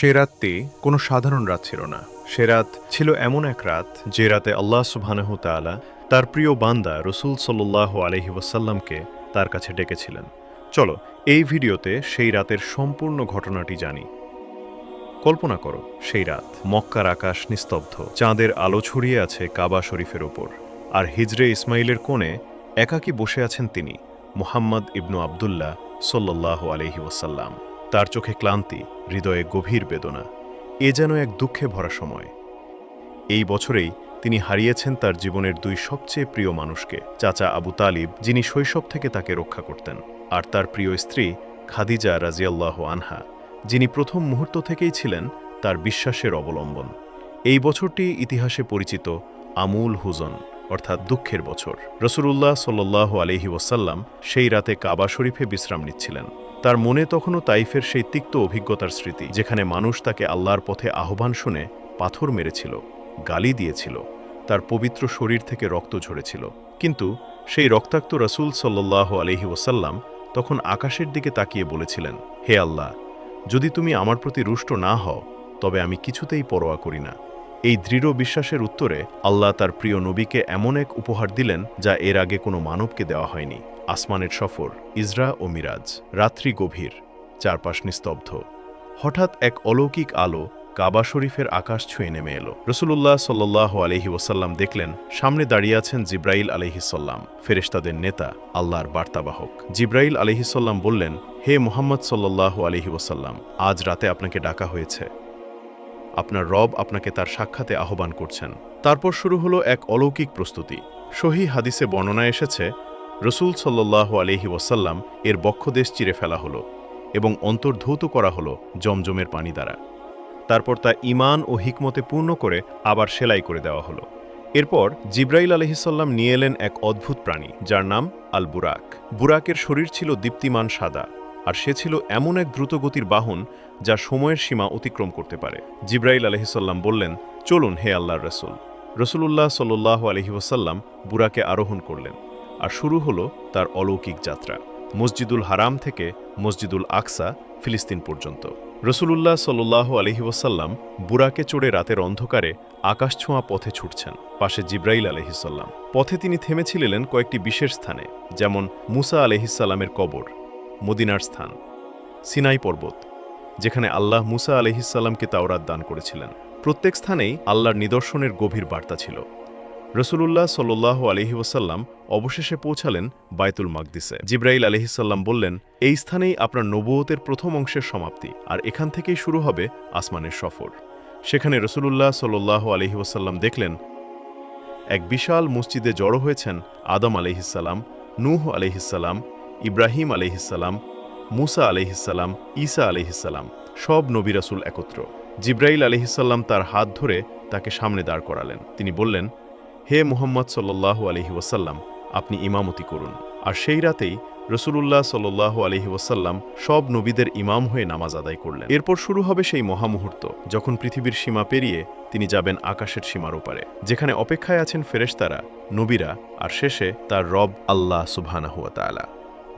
সে রাতটি কোনো সাধারণ রাত ছিল না। সে রাত ছিল এমন এক রাত যে রাতে আল্লাহ সুবহানাহু তাআলা তার প্রিয় বান্দা রসুল সাল্লাহ আলহি ওয়াসাল্লামকে তার কাছে ডেকেছিলেন। চলো, এই ভিডিওতে সেই রাতের সম্পূর্ণ ঘটনাটি জানি। কল্পনা করো, সেই রাত মক্কার আকাশ নিস্তব্ধ, চাঁদের আলো ছড়িয়ে আছে কাবা শরীফের ওপর, আর হিজরে ইসমাইলের কোণে একাকী বসে আছেন তিনি, মুহাম্মদ ইবনু আবদুল্লাহ সাল্লাহ আলহি ওয়াসাল্লাম। তার চোখে ক্লান্তি, হৃদয়ে গভীর বেদনা। এ যেন এক দুঃখে ভরা সময়। এই বছরেই তিনি হারিয়েছেন তার জীবনের দুই সবচেয়ে প্রিয় মানুষকে, চাচা আবু তালিব, যিনি শৈশব থেকে তাকে রক্ষা করতেন, আর তার প্রিয় স্ত্রী খাদিজা রাজিয়াল্লাহ আনহা, যিনি প্রথম মুহূর্ত থেকেই ছিলেন তার বিশ্বাসের অবলম্বন। এই বছরটি ইতিহাসে পরিচিত আমুল হুজন, অর্থাৎ দুঃখের বছর। রসুল্লাহ সাল্লাহ আলহি ওসাল্লাম সেই রাতে কাবা শরীফে বিশ্রাম নিচ্ছিলেন। তার মনে তখনও তাইফের সেই তিক্ত অভিজ্ঞতার স্মৃতি, যেখানে মানুষ তাকে আল্লাহর পথে আহ্বান শুনে পাথর মেরেছিল, গালি দিয়েছিল, তার পবিত্র শরীর থেকে রক্ত ঝরেছিল। কিন্তু সেই রক্তাক্ত রসুল সাল্লাহ আলহি ওসাল্লাম তখন আকাশের দিকে তাকিয়ে বলেছিলেন, হে আল্লাহ, যদি তুমি আমার প্রতি রুষ্ট না হও, তবে আমি কিছুতেই পরোয়া করি না। এই দৃঢ় বিশ্বাসের উত্তরে আল্লাহ তার প্রিয় নবীকে এমন এক উপহার দিলেন যা এর আগে কোনো মানবকে দেওয়া হয়নি। আসমানের সফর, ইজরা ও মিরাজ, রাত্রি গভীর, চারপাশ নিস্তব্ধ। হঠাৎ এক অলৌকিক আলো কাবা শরীফের আকাশ ছুঁয়ে নেমে এলো। রসুল্লাহ সাল্লাহ আলহি ওসাল্লাম দেখলেন, সামনে দাঁড়িয়ে আছেন জিব্রাইল আলহিসাল্লাম ফেরেশতাদের নেতা, আল্লাহর বার্তাবাহক। জিব্রাইল আলহিসাল্লাম বললেন, হে মোহাম্মদ সাল্লাহ আলহি ওসাল্লাম আজ রাতে আপনাকে ডাকা হয়েছে। আপনার রব আপনাকে তার সাক্ষাতে আহ্বান করছেন। তারপর শুরু হলো এক অলৌকিক প্রস্তুতি। সহি হাদিসে বর্ণনা এসেছে রসুল সাল্লাহ আলহি ওসাল্লাম এর বক্ষদেশ চিরে ফেলা হলো এবং অন্তর্ধৌত করা হলো জমজমের পানি দ্বারা। তারপর তা ইমান ও হিকমতে পূর্ণ করে আবার সেলাই করে দেওয়া হলো। এরপর জিব্রাইল আলহিসাল্লাম নিয়ে এলেন এক অদ্ভুত প্রাণী, যার নাম আল বুরাক বুরাকের শরীর ছিল দীপ্তিমান সাদা, আর সে ছিল এমন এক দ্রুতগতির বাহন যা সময়ের সীমা অতিক্রম করতে পারে। জিব্রাইল আলহিসাল্লাম বললেন, চলুন, হে আল্লাহর রসুল। রসুলুল্লাহ সাল্লাহ আলহি ওসাল্লাম বুরাকে আরোহণ করলেন। আর শুরু হলো তার অলৌকিক যাত্রা, মসজিদুল হারাম থেকে মসজিদুল আকসা, ফিলিস্তিন পর্যন্ত। রসুলুল্লাহ সাল্লাহ আলহি ওসাল্লাম বুরাকে চড়ে রাতের অন্ধকারে আকাশ ছোঁয়া পথে ছুটছেন, পাশে জিব্রাইল আলহিসাল্লাম পথে তিনি থেমেছিলেন কয়েকটি বিশেষ স্থানে, যেমন মুসা আলহিসাল্লামের কবর, মদিনার স্থান, সিনাই পর্বত, যেখানে আল্লাহ মুসা আলহিসাল্লামকে তাওরাত দান করেছিলেন। প্রত্যেক স্থানেই আল্লাহর নিদর্শনের গভীর বার্তা ছিল। রসুলুল্লাহ সাল্লাহ আলহি ওসাল্লাম অবশেষে পৌঁছালেন বায়তুল মাকদিসে। জিব্রাইল আলহিসাল্লাম বললেন, এই স্থানেই আপনার নবুয়তের প্রথম অংশের সমাপ্তি, আর এখান থেকেই শুরু হবে আসমানের সফর। সেখানে রসুলুল্লাহ সাল্লাহ আলহি ওসাল্লাম দেখলেন, এক বিশাল মসজিদে জড়ো হয়েছেন আদম আলহিসাল্লাম নূহ আলহিসাল্লাম ইব্রাহিম আলহিসাল্লাম মুসা আলহিসাল্লাম ঈসা আলহিসাল্লাম সব নবী রাসুল একত্র। জিব্রাইল আলহিসাল্লাম তার হাত ধরে তাকে সামনে দাঁড় করালেন। তিনি বললেন হে মুহাম্মদ সাল্লাহ আলহি ওয়াসাল্লাম, আপনি ইমামতি করুন। আর সেই রাতেই রসুলুল্লাহ সাল্লাহ আলহি ওয়াসাল্লাম সব নবীদের ইমাম হয়ে নামাজ আদায় করলেন। এরপর শুরু হবে সেই মহামুহূর্ত, যখন পৃথিবীর সীমা পেরিয়ে তিনি যাবেন আকাশের সীমার ওপারে, যেখানে অপেক্ষায় আছেন ফেরেশতারা, নবীরা, আর শেষে তার রব আল্লাহ সুবহানাহুয়া তাআলা।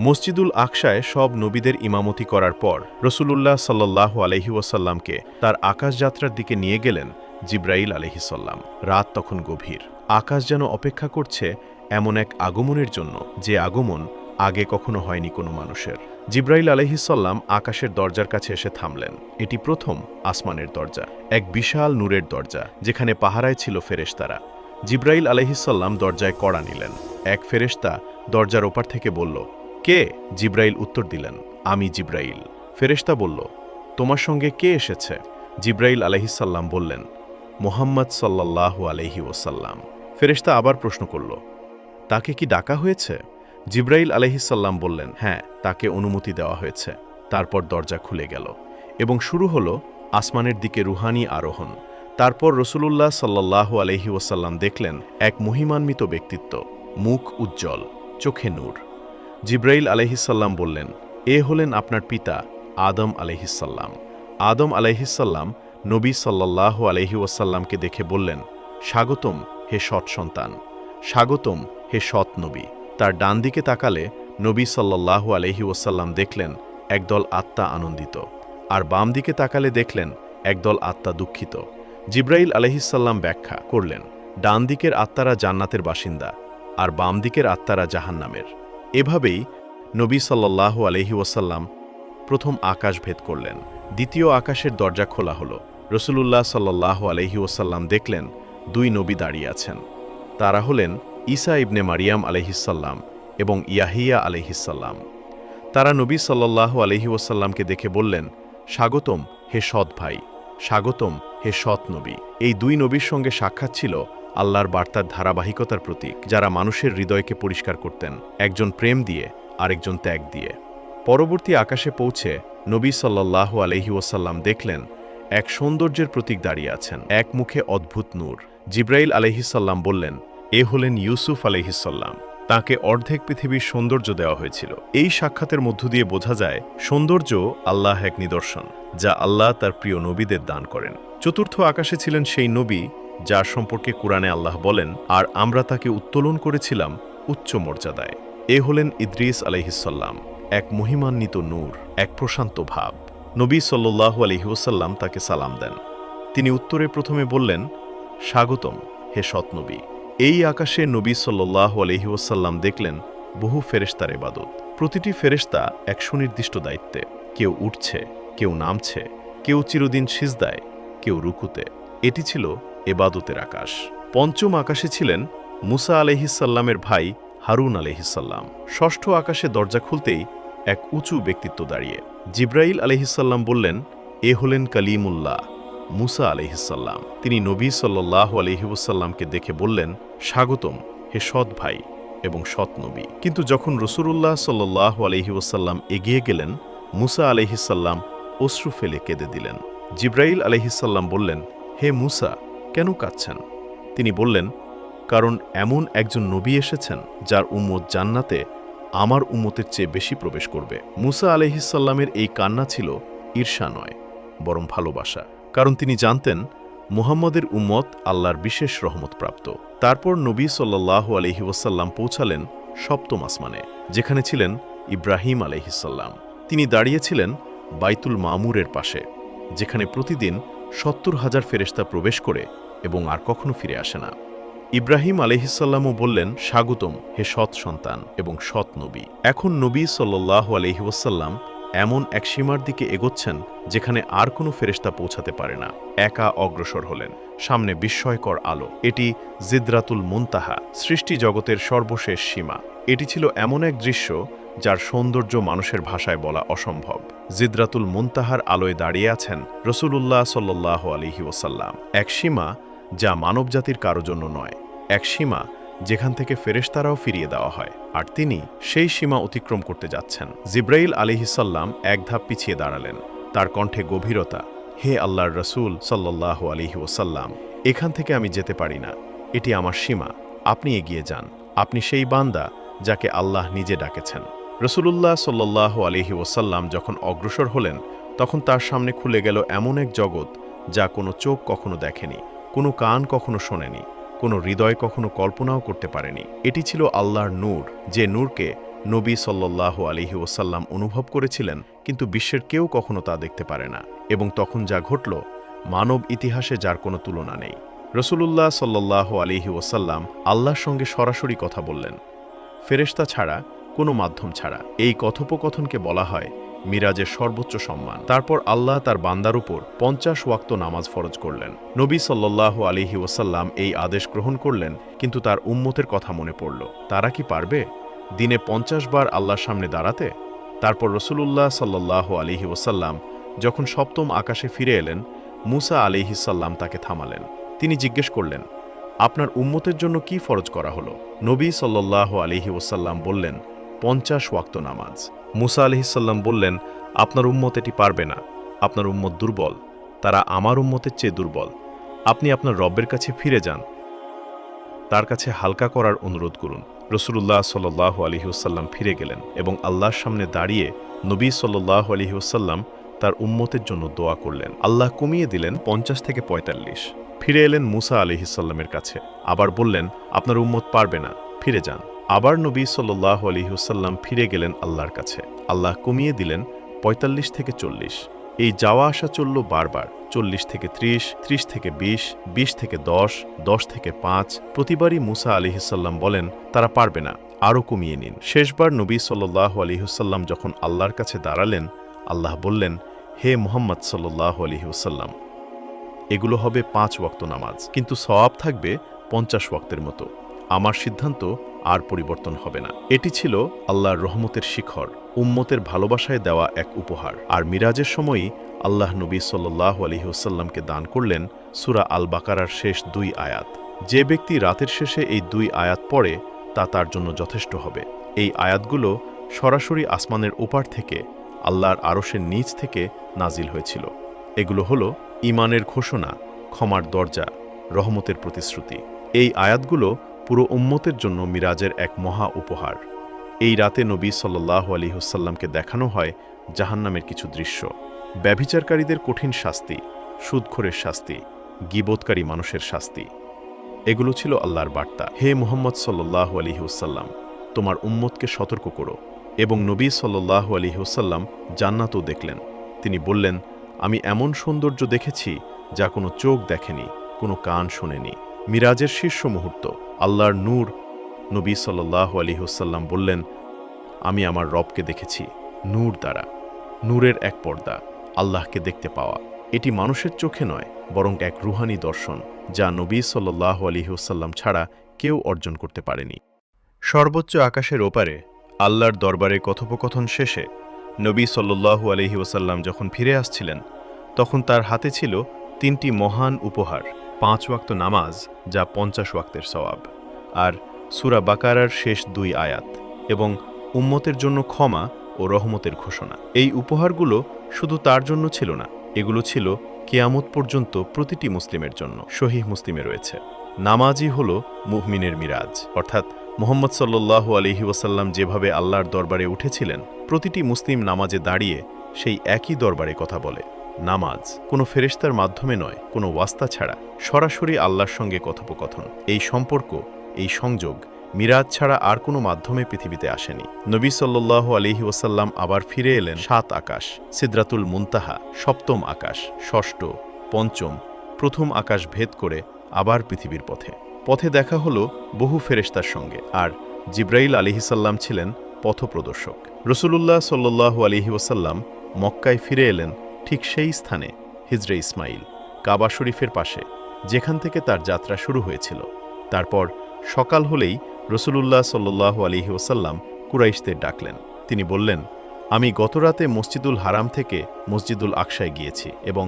মসজিদুল আকশায় সব নবীদের ইমামতি করার পর, রসুলুল্লাহ সাল্লাহ আলহি ওয়াসাল্লামকে তার আকাশযাত্রার দিকে নিয়ে গেলেন জিব্রাইল আলহিসাল্লাম রাত তখন গভীর। আকাশ যেন অপেক্ষা করছে এমন এক আগমনের জন্য, যে আগমন আগে কখনো হয়নি কোনো মানুষের। জিব্রাইল আলহিসাল্লাম আকাশের দরজার কাছে এসে থামলেন। এটি প্রথম আসমানের দরজা, এক বিশাল নূরের দরজা, যেখানে পাহারায় ছিল ফেরেশতারা। জিব্রাইল আলহিসাল্লাম দরজায় কড়া নিলেন। এক ফেরেশতা দরজার ওপার থেকে বলল, কে? জিব্রাইল উত্তর দিলেন, আমি জিব্রাইল। ফেরেশতা বলল, তোমার সঙ্গে কে এসেছে? জিব্রাইল আলহিসাল্লাম বললেন মোহাম্মদ সাল্লাহ আলহি ওসাল্লাম ফেরেশতা আবার প্রশ্ন করল, তাকে কি ডাকা হয়েছে? জিব্রাইল আলহিসাল্লাম বললেন হ্যাঁ তাকে অনুমতি দেওয়া হয়েছে। তারপর দরজা খুলে গেল এবং শুরু হল আসমানের দিকে রুহানি আরোহণ। তারপর রসুলুল্লাহ সাল্লাহ আলহি ওসাল্লাম দেখলেন এক মহিমান্বিত ব্যক্তিত্ব, মুখ উজ্জ্বল, চোখে নূর। জিব্রাইল আলহিসাল্লাম বললেন, এ হলেন আপনার পিতা আদম আলহিসাল্লাম আদম আলহিসাল্লাম নবী সাল্লাহ আলহি ওয়াসাল্লামকে দেখে বললেন, স্বাগতম হে সৎ সন্তান, স্বাগতম হে সৎ নবী। তার ডান দিকে তাকালে নবী সাল্লাহ আলহি ওয়াসাল্লাম দেখলেন, একদল আত্মা আনন্দিত। আর বাম দিকে তাকালে দেখলেন, একদল আত্মা দুঃখিত। জিব্রাইল আলহিসাল্লাম ব্যাখ্যা করলেন, ডান দিকের আত্মারা জান্নাতের বাসিন্দা, আর বাম দিকের আত্মারা জাহান্নামের। এভাবেই নবী সাল্লাহ আলহি ওয়াসাল্লাম প্রথম আকাশ ভেদ করলেন। দ্বিতীয় আকাশের দরজা খোলা হলো। রসুলুল্লাহ সাল্লাহ আলহি ওয়াসাল্লাম দেখলেন, দুই নবী দাঁড়িয়ে আছেন। তারা হলেন ঈসা ইবনে মারিয়াম আলহিসাল্লাম এবং ইয়াহিয়া আলহিসাল্লাম তারা নবী সাল্লাহ আলহি ওয়াসাল্লামকে দেখে বললেন, স্বাগতম হে সৎ ভাই, স্বাগতম হে সৎ নবী। এই দুই নবীর সঙ্গে সাক্ষাৎ ছিল আল্লাহর বার্তার ধারাবাহিকতার প্রতীক, যারা মানুষের হৃদয়কে পরিষ্কার করতেন, একজন প্রেম দিয়ে, আরেকজন ত্যাগ দিয়ে। পরবর্তী আকাশে পৌঁছে নবী সাল্লাহ আলহি ওসাল্লাম দেখলেন, এক সৌন্দর্যের প্রতীক দাঁড়িয়ে আছেন, এক মুখে অদ্ভুত নূর। জিব্রাইল আলহিসাল্লাম বললেন, এ হলেন ইউসুফ আলহিসাল্লাম তাকে অর্ধেক পৃথিবীর সৌন্দর্য দেওয়া হয়েছিল। এই সাক্ষাতের মধ্য দিয়ে বোঝা যায়, সৌন্দর্য আল্লাহ এক নিদর্শন, যা আল্লাহ তার প্রিয় নবীদের দান করেন। চতুর্থ আকাশে ছিলেন সেই নবী, যার সম্পর্কে কোরআনে আল্লাহ বলেন, আর আমরা তাকে উত্তোলন করেছিলাম উচ্চ মর্যাদায়। এ হলেন ইদ্রিস আলহিসাল্লাম এক মহিমান্বিত নূর, এক প্রশান্ত ভাব। নবী সাল্লাহ আলহিউসাল্লাম তাকে সালাম দেন। তিনি উত্তরে প্রথমে বললেন, স্বাগতম, হে সৎনবী এই আকাশে নবী সাল্লাহ আলহিউসাল্লাম দেখলেন বহু ফেরেস্তার এবাদত প্রতিটি ফেরেস্তা এক সুনির্দিষ্ট দায়িত্বে। কেউ উঠছে, কেউ নামছে, কেউ চিরদিন সিজদায়, কেউ রুকুতে। এটি ছিল এবাদতের আকাশ। পঞ্চম আকাশে ছিলেন মুসা আলহিসাল্লামের ভাই হারুন আলহিসাল্লাম ষষ্ঠ আকাশে দরজা খুলতেই এক উঁচু ব্যক্তিত্ব দাঁড়িয়ে। জিব্রাইল আলহিসাল্লাম বললেন, এ হলেন কালিমুল্লাহ মুসা আলহিসাল্লাম তিনি নবী সাল্লাহ আলহিউসাল্লামকে দেখে বললেন, স্বাগতম, হে সৎ ভাই এবং সৎ নবী। কিন্তু যখন রসুরুল্লাহ সাল্লাহ আলহিউসাল্লাম এগিয়ে গেলেন, মুসা আলহিসাল্লাম অশ্রু ফেলে কেঁদে দিলেন। জিব্রাইল আলহিসাল্লাম বললেন, হে মুসা, কেন কাঁদছেন? তিনি বললেন, কারণ এমন একজন নবী এসেছেন যার উম্মত জান্নাতে আমার উম্মতের চেয়ে বেশি প্রবেশ করবে। মুসা আলহিসাল্লামের এই কান্না ছিল ঈর্ষা নয়, বরং ভালোবাসা। কারণ তিনি জানতেন, মুহাম্মদের উম্মত আল্লাহর বিশেষ রহমত প্রাপ্ত। তারপর নবী সাল্লাহ আলহি ওসাল্লাম পৌঁছালেন সপ্তম আসমানে, যেখানে ছিলেন ইব্রাহিম আলহিসাল্লাম তিনি দাঁড়িয়েছিলেন বাইতুল মামুরের পাশে, যেখানে প্রতিদিন সত্তর হাজার ফেরেস্তা প্রবেশ করে এবং আর কখনো ফিরে আসে না। ইব্রাহিম আলহিসাল্লামও বললেন, স্বাগতম, হে সৎ সন্তান এবং সৎ নবী। এখন নবী সাল্লাহ আলহিউসাল্লাম এমন এক সীমার দিকে এগোচ্ছেন, যেখানে আর কোনো ফেরেস্তা পৌঁছাতে পারে না। একা অগ্রসর হলেন, সামনে বিস্ময়কর আলো। এটি জিদ্রাতুল মুনতাহা, সৃষ্টি জগতের সর্বশেষ সীমা। এটি ছিল এমন এক দৃশ্য, যার সৌন্দর্য মানুষের ভাষায় বলা অসম্ভব। জিদ্রাতুল মুনতাহার আলোয় দাঁড়িয়ে আছেন রসুলুল্লাহ সাল্লাহ আলিহি ওসাল্লাম এক সীমা যা মানবজাতির কারও জন্য নয়, এক সীমা যেখান থেকে ফেরেশতারাও ফিরিয়ে দেওয়া হয়। আর তিনি সেই সীমা অতিক্রম করতে যাচ্ছেন। জিব্রাইল আলিহিসাল্লাম এক ধাপ পিছিয়ে দাঁড়ালেন। তার কণ্ঠে গভীরতা, হে আল্লাহর রসুল সাল্লাহ আলিহি ওসাল্লাম এখান থেকে আমি যেতে পারি না। এটি আমার সীমা। আপনি এগিয়ে যান। আপনি সেই বান্দা যাকে আল্লাহ নিজে ডাকেছেন। রসুলুল্লাহ সাল্লাহ আলিহি ওসাল্লাম যখন অগ্রসর হলেন, তখন তার সামনে খুলে গেল এমন এক জগৎ যা কোনো চোখ কখনো দেখেনি। কোনো কান কখনো শোনেনি, কোনো হৃদয় কখনো কল্পনাও করতে পারেনি। এটি ছিল আল্লাহর নূর, যে নূরকে নবী সাল্লাহ আলিহি ওসাল্লাম অনুভব করেছিলেন, কিন্তু বিশ্বের কেউ কখনো তা দেখতে পারে না। এবং তখন যা ঘটল, মানব ইতিহাসে যার কোনো তুলনা নেই। রসুলুল্লাহ সাল্লাহ আলিহি ওসাল্লাম আল্লাহর সঙ্গে সরাসরি কথা বললেন। ফেরেশতা ছাড়া কোনো মাধ্যম ছাড়া। এই কথোপকথনকে বলা হয় মিরাজের সর্বোচ্চ সম্মান। তারপর আল্লাহ তার বান্দার উপর পঞ্চাশ ওয়াক্ত নামাজ ফরজ করলেন। নবী সাল্লাহ আলিহি ওসাল্লাম এই আদেশ গ্রহণ করলেন, কিন্তু তার উম্মতের কথা মনে পড়ল। তারা কি পারবে? দিনে পঞ্চাশ বার আল্লাহর সামনে দাঁড়াতে? তারপর রসুলুল্লাহ সাল্লাহ আলিহি ওসাল্লাম যখন সপ্তম আকাশে ফিরে এলেন, মুসা আলিহিসাল্লাম তাকে থামালেন। তিনি জিজ্ঞেস করলেন, আপনার উম্মতের জন্য কি ফরজ করা হলো? নবী সাল্লাহ আলিহি ওসাল্লাম বললেন, পঞ্চাশ ওয়াক্ত নামাজ। মুসা আলহিসাল্লাম বললেন, আপনার উম্মত এটি পারবে না। আপনার উম্মত দুর্বল। তারা আমার উম্মতের চেয়ে দুর্বল। আপনি আপনার রব্বের কাছে ফিরে যান। তার কাছে হালকা করার অনুরোধ করুন। রসুল্লাহ সাল্লাহ আলহিউসাল্লাম ফিরে গেলেন এবং আল্লাহর সামনে দাঁড়িয়ে নবী সাল্লাহ আলহিউসাল্লাম তার উম্মতের জন্য দোয়া করলেন। আল্লাহ কমিয়ে দিলেন পঞ্চাশ থেকে পঁয়তাল্লিশ। ফিরে এলেন মুসা আলিহিসাল্লামের কাছে। আবার বললেন, আপনার উম্মত পারবে না। ফিরে যান। আবার নবী সাল্লাহ আলিহুসাল্লাম ফিরে গেলেন আল্লাহর কাছে। আল্লাহ কমিয়ে দিলেন ৪৫ থেকে চল্লিশ। এই যাওয়া আসা চলল বারবার। চল্লিশ থেকে ত্রিশ ত্রিশ থেকে বিশ বিশ থেকে দশ দশ থেকে পাঁচ। প্রতিবারই মুসা আলিহিসাল্লাম বলেন, তারা পারবে না, আরও কমিয়ে নিন। শেষবার নবী সাল্লাহ আলিহুসাল্লাম যখন আল্লাহর কাছে দাঁড়ালেন, আল্লাহ বললেন, হে মোহাম্মদ সাল্লাহ আলিহুসাল্লাম এগুলো হবে পাঁচ ওয়াক্ত নামাজ, কিন্তু সওয়াব থাকবে পঞ্চাশ ওয়াক্তের মতো। আমার সিদ্ধান্ত আর পরিবর্তন হবে না। এটি ছিল আল্লাহর রহমতের শিখর, উম্মতের ভালোবাসায় দেওয়া এক উপহার। আর মিরাজের সময়ই আল্লাহ নবী সাল্লাহ আলহিহসাল্লামকে দান করলেন সুরা আল বাকারার শেষ দুই আয়াত। যে ব্যক্তি রাতের শেষে এই দুই আয়াত পড়ে, তা তার জন্য যথেষ্ট হবে। এই আয়াতগুলো সরাসরি আসমানের ওপার থেকে আল্লাহর আরশের নিচ থেকে নাজিল হয়েছিল। এগুলো হলো ইমানের ঘোষণা, ক্ষমার দরজা, রহমতের প্রতিশ্রুতি। এই আয়াতগুলো পুরো উম্মতের জন্য মিরাজের এক মহা উপহার। এই রাতে নবী সাল্লাহ আলী হুসাল্লামকে দেখানো হয় জাহান্নামের কিছু দৃশ্য। ব্যভিচারকারীদের কঠিন শাস্তি, সুদখোরের শাস্তি গিবোধকারী মানুষের শাস্তি। এগুলো ছিল আল্লাহর বার্তা। হে মোহাম্মদ সাল্লাহ আলী হুসাল্লাম তোমার উম্মতকে সতর্ক করো এবং নবী সাল্লাহ আলী হুসাল্লাম জান্নাতও দেখলেন। তিনি বললেন, আমি এমন সৌন্দর্য দেখেছি যা কোনো চোখ দেখেনি, কোনো কান শোনেনি। মিরাজের শীর্ষ মুহূর্ত। আল্লাহর নূর নবী সাল্লাহ আলী হুসাল্লাম বললেন, আমি আমার রবকে দেখেছি, নূর দ্বারা। নূরের এক পর্দা, আল্লাহকে দেখতে পাওয়া। এটি মানুষের চোখে নয়, বরং এক রুহানি দর্শন, যা নবী সাল্লাহ আলী হুসাল্লাম ছাড়া কেউ অর্জন করতে পারেনি। সর্বোচ্চ আকাশের ওপারে, আল্লাহর দরবারে কথোপকথন শেষে, নবী সাল্লু আলহি ওসাল্লাম যখন ফিরে আসছিলেন, তখন তার হাতে ছিল তিনটি মহান উপহার। পাঁচ ওয়াক্ত নামাজ, যা পঞ্চাশ ওয়াক্তের সওয়াব, আর সুরা বাকারার শেষ দুই আয়াত, এবং উম্মতের জন্য ক্ষমা ও রহমতের ঘোষণা। এই উপহারগুলো শুধু তার জন্য ছিল না, এগুলো ছিল কেয়ামত পর্যন্ত প্রতিটি মুসলিমের জন্য। শহীহ মুসলিমে রয়েছে। নামাজই হল মুহমিনের মিরাজ। অর্থাৎ মোহাম্মদ সাল্লাহ আলহি ওসাল্লাম যেভাবে আল্লাহর দরবারে উঠেছিলেন, প্রতিটি মুসলিম নামাজে দাঁড়িয়ে সেই একই দরবারে কথা বলে। নামাজ কোনো ফেরেশতার মাধ্যমে নয়, কোনো ওয়াস্তা ছাড়া। সরাসরি আল্লাহর সঙ্গে কথোপকথন। এই সম্পর্ক, এই সংযোগ মিরাজ ছাড়া আর কোনো মাধ্যমে পৃথিবীতে আসেনি। নবী সাল্লাহ আলিহি ওসাল্লাম আবার ফিরে এলেন সাত আকাশ, সিদ্রাতুল মুনতাহা, সপ্তম আকাশ, ষষ্ঠ, পঞ্চম, প্রথম আকাশ ভেদ করে আবার পৃথিবীর পথে। পথে দেখা হলো বহু ফেরেশতার সঙ্গে আর জিব্রাইল আলিহিসাল্লাম ছিলেন পথপ্রদর্শক। রসুলুল্লাহ সাল্লাহ আলিহি ওসাল্লাম মক্কায় ফিরে এলেন ঠিক সেই স্থানে, হিজরে ইসমাইল, কাবা শরীফের পাশে, যেখান থেকে তার যাত্রা শুরু হয়েছিল। তারপর সকাল হলেই রসুলুল্লাহ সাল্লাহ আলিহি ওসাল্লাম কুরাইশদের ডাকলেন। তিনি বললেন, আমি গতরাতে মসজিদুল হারাম থেকে মসজিদুল আকশায় গিয়েছি এবং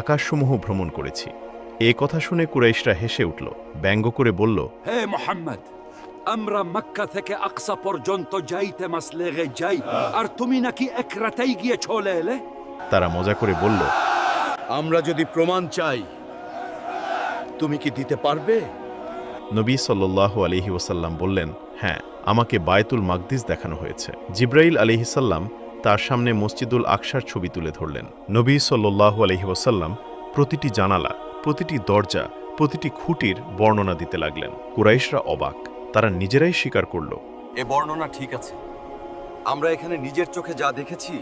আকাশসমূহ ভ্রমণ করেছি। এ কথা শুনে কুরাইশরা হেসে উঠল, ব্যঙ্গ করে বলল, হে মোহাম্মদ, আমরা মক্কা থেকে আকসা পর্যন্ত যাইতে মাস লেগে যাই। আর তুমি নাকি এক রাতেই গিয়ে চলে এলে তারা মজা করে বলল আমরা যদি প্রমাণ চাই তুমি কি দিতে পারবে? নবী সাল্লাহ আলিহি ওসাল্লাম বললেন হ্যাঁ আমাকে বায়তুল মাকদিস দেখানো হয়েছে। জিব্রাইল আলিহিসাল্লাম তার সামনে মসজিদুল আকসার ছবি তুলে ধরলেন। নবী সাল্লাহ আলহি ওসাল্লাম প্রতিটি জানালা প্রতিটি দরজা প্রতিটি খুঁটির বর্ণনা দিতে লাগলেন। কুরাইশরা অবাক তারা নিজেরাই স্বীকার করল এ বর্ণনা ঠিক আছে। আমরা এখানে নিজের চোখে যা দেখেছি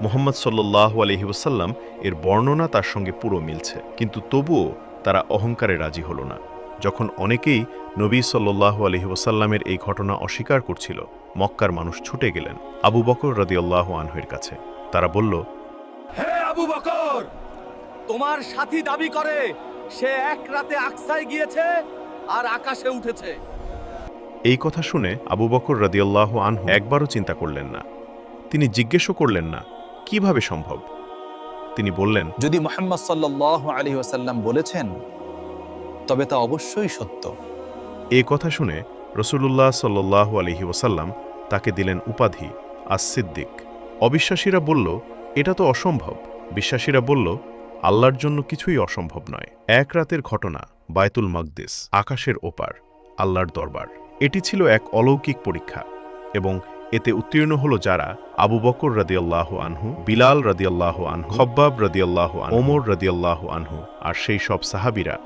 মোহাম্মদ সাল্লাহ আলহি ওসাল্লাম এর বর্ণনা তার সঙ্গে পুরো মিলছে। কিন্তু তবুও তারা অহংকারে রাজি হল না। যখন অনেকেই নবী সাল্লাহ আলহি ওসাল্লামের এই ঘটনা অস্বীকার করছিল মক্কার মানুষ ছুটে গেলেন আবু বকর রদিয়াল্লাহ আনহের কাছে। তারা বলল হে আবু বকর তোমার সাথী দাবি করে সে এক রাতে আকসায় গিয়েছে আর আকাশে উঠেছে। এই কথা শুনে আবু বকর রদিয়াল্লাহ আনহু একবারও চিন্তা করলেন না। তিনি জিজ্ঞেসও করলেন না কীভাবে সম্ভব? তিনি বললেন যদি মোহাম্মদ সাল্লাহ আলী বলেছেন তবে তা অবশ্যই সত্য। এ কথা শুনে রসুলুল্লাহ সাল্লাহ আলহি ওসাল্লাম তাকে দিলেন উপাধি আস সিদ্দিক অবিশ্বাসীরা বলল এটা তো অসম্ভব। বিশ্বাসীরা বলল আল্লাহর জন্য কিছুই অসম্ভব নয়। এক রাতের ঘটনা বায়তুল মকদিস আকাশের ওপার আল্লাহর দরবার। এটি ছিল এক অলৌকিক পরীক্ষা এবং এতে উত্তীর্ণ হল যারা আবু বকর রদিয়াল্লাহ আনহু, বিলাল রদিয়াল্লাহ আনহু, খব্বাব রদিয়াল্লাহ ওমর রদিয়াল্লাহ আনহু আর সেই সব সাহাবিরা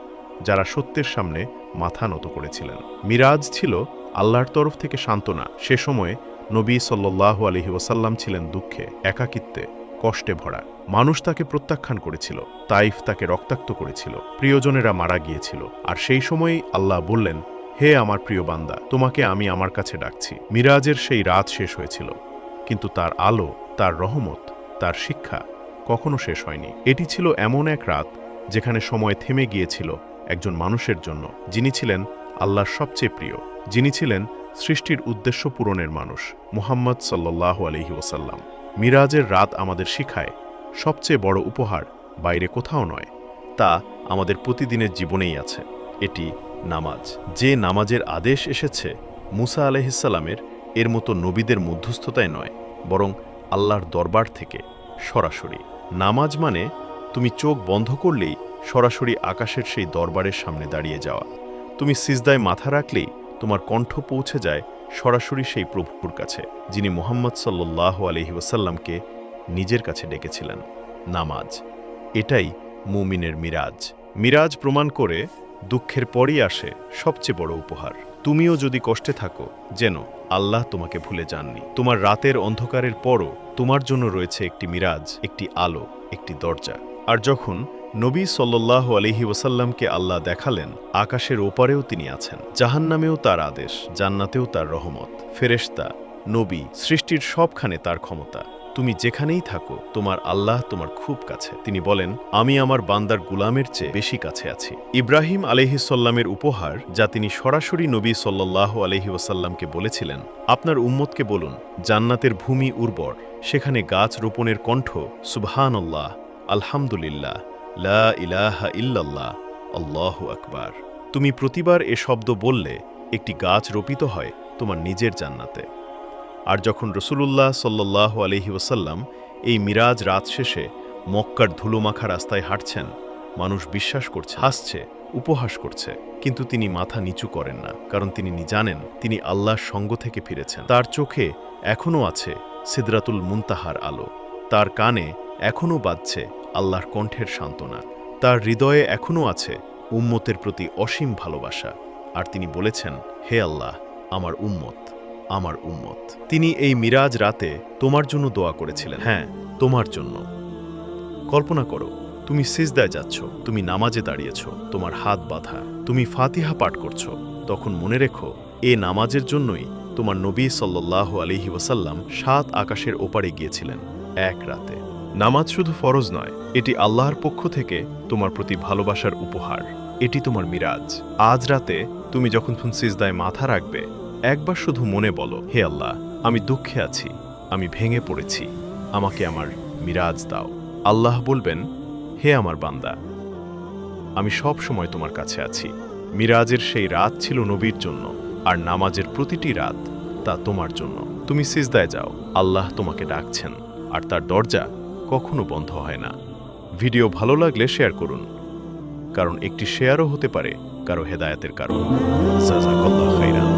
যারা সত্যের সামনে মাথা নত করেছিলেন। মিরাজ ছিল আল্লাহর তরফ থেকে সান্ত্বনা। সে সময়ে নবী সাল্লাহ আলহি ওসাল্লাম ছিলেন দুঃখে, একাকিত্বে, কষ্টে ভরা। মানুষ তাকে প্রত্যাখ্যান করেছিল, তাইফ তাকে রক্তাক্ত করেছিল, প্রিয়জনেরা মারা গিয়েছিল। আর সেই সময়েই আল্লাহ বললেন হে আমার প্রিয় বান্দা, তোমাকে আমি আমার কাছে ডাকছি। মিরাজের সেই রাত শেষ হয়েছিল, কিন্তু তার আলো, তার রহমত, তার শিক্ষা কখনো শেষ হয়নি। এটি ছিল এমন এক রাত যেখানে সময় থেমে গিয়েছিল একজন মানুষের জন্য, যিনি ছিলেন আল্লাহর সবচেয়ে প্রিয়, যিনি ছিলেন সৃষ্টির উদ্দেশ্য পূরণের মানুষ, মুহাম্মদ সাল্লাহ আলহি ওসাল্লাম মিরাজের রাত আমাদের শিখায় সবচেয়ে বড় উপহার বাইরে কোথাও নয়, তা আমাদের প্রতিদিনের জীবনেই আছে। এটি নামাজ। যে নামাজের আদেশ এসেছে, মুসা আলহিসাল্লামের এর মতো নবীদের মধ্যস্থতায় নয়, বরং আল্লাহর দরবার থেকে সরাসরি। নামাজ মানে তুমি চোখ বন্ধ করলেই সরাসরি আকাশের সেই দরবারের সামনে দাঁড়িয়ে যাওয়া। তুমি সিজদায় মাথা রাখলেই তোমার কণ্ঠ পৌঁছে যায় সরাসরি সেই প্রভুর কাছে, যিনি মোহাম্মদ সাল্লাহ ওসাল্লামকে নিজের কাছে ডেকেছিলেন। নামাজ। এটাই মুমিনের মিরাজ। মিরাজ প্রমাণ করে দুঃখের পরই আসে সবচেয়ে বড় উপহার। তুমিও যদি কষ্টে থাকো, যেন আল্লাহ তোমাকে ভুলে যাননি। তোমার রাতের অন্ধকারের পরও তোমার জন্য রয়েছে একটি মিরাজ, একটি আলো, একটি দরজা। আর যখন নবী সাল্লাহ আলহি ওসাল্লামকে আল্লাহ দেখালেন, আকাশের ওপারেও তিনি আছেন। জাহান্নামেও তার আদেশ, জান্নাতেও তার রহমত। ফেরেশতা, নবী, সৃষ্টির সবখানে তার ক্ষমতা। তুমি যেখানেই থাকো, তোমার আল্লাহ তোমার খুব কাছে। তিনি বলেন, আমি আমার বান্দার গুলামের চেয়ে বেশি কাছে আছি। ইব্রাহিম আলহিসাল্লামের উপহার, যা তিনি সরাসরি নবী সাল্লাহ আলহি ওসাল্লামকে বলেছিলেন, আপনার উম্মতকে বলুন, জান্নাতের ভূমি উর্বর, সেখানে গাছ রোপণের কণ্ঠ, সুবহানাল্লাহ, আলহামদুলিল্লাহ, লা ইলাহা ইল্লাল্লাহ, আল্লাহু আকবার। তুমি প্রতিবার এ শব্দ বললে, একটি গাছ রোপিত হয় তোমার নিজের জান্নাতে। আর যখন রসুলুল্লাহ সাল্লাহ আলহি ওসাল্লাম এই মিরাজ রাত শেষে মক্কার ধুলোমাখা রাস্তায় হাঁটছেন, মানুষ বিশ্বাস করছে, হাসছে, উপহাস করছে। কিন্তু তিনি মাথা নিচু করেন না, কারণ তিনি জানেন তিনি আল্লাহর সঙ্গ থেকে ফিরেছেন। তার চোখে এখনও আছে সিদরাতুল মুনতাহার আলো। তার কানে এখনও বাজছে আল্লাহর কণ্ঠের সান্ত্বনা। তার হৃদয়ে এখনও আছে উম্মতের প্রতি অসীম ভালোবাসা। আর তিনি বলেছেন, হে আল্লাহ, আমার উম্মত। আমার উম্মত। তিনি এই মিরাজ রাতে তোমার জন্য দোয়া করেছিলেন। হ্যাঁ তোমার জন্য। কল্পনা করো, তুমি সিজদায় যাচ্ছ, তুমি নামাজে দাঁড়িয়েছ, তোমার হাত বাঁধা, তুমি ফাতিহা পাঠ করছ। তখন মনে রেখো, এ নামাজের জন্যই তোমার নবী সাল্লাহ আলিহি ওয়াসাল্লাম সাত আকাশের ওপারে গিয়েছিলেন, এক রাতে। নামাজ শুধু ফরজ নয়, এটি আল্লাহর পক্ষ থেকে তোমার প্রতি ভালোবাসার উপহার। এটি তোমার মিরাজ। আজ রাতে তুমি যখন সিজদায় মাথা রাখবে একবার শুধু মনে বলো, হে আল্লাহ, আমি দুঃখে আছি, আমি ভেঙে পড়েছি, আমাকে আমার মিরাজ দাও। আল্লাহ বলবেন, হে আমার বান্দা, আমি সব সময় তোমার কাছে আছি। মিরাজের সেই রাত ছিল নবীর জন্য, আর নামাজের প্রতিটি রাত তা তোমার জন্য। তুমি সিজদায় যাও, আল্লাহ তোমাকে ডাকছেন, আর তার দরজা কখনো বন্ধ হয় না। ভিডিও ভালো লাগলে শেয়ার করুন, কারণ একটি শেয়ারও হতে পারে কারও হেদায়াতের কারণ। জাজাকাল্লাহ খাইরান।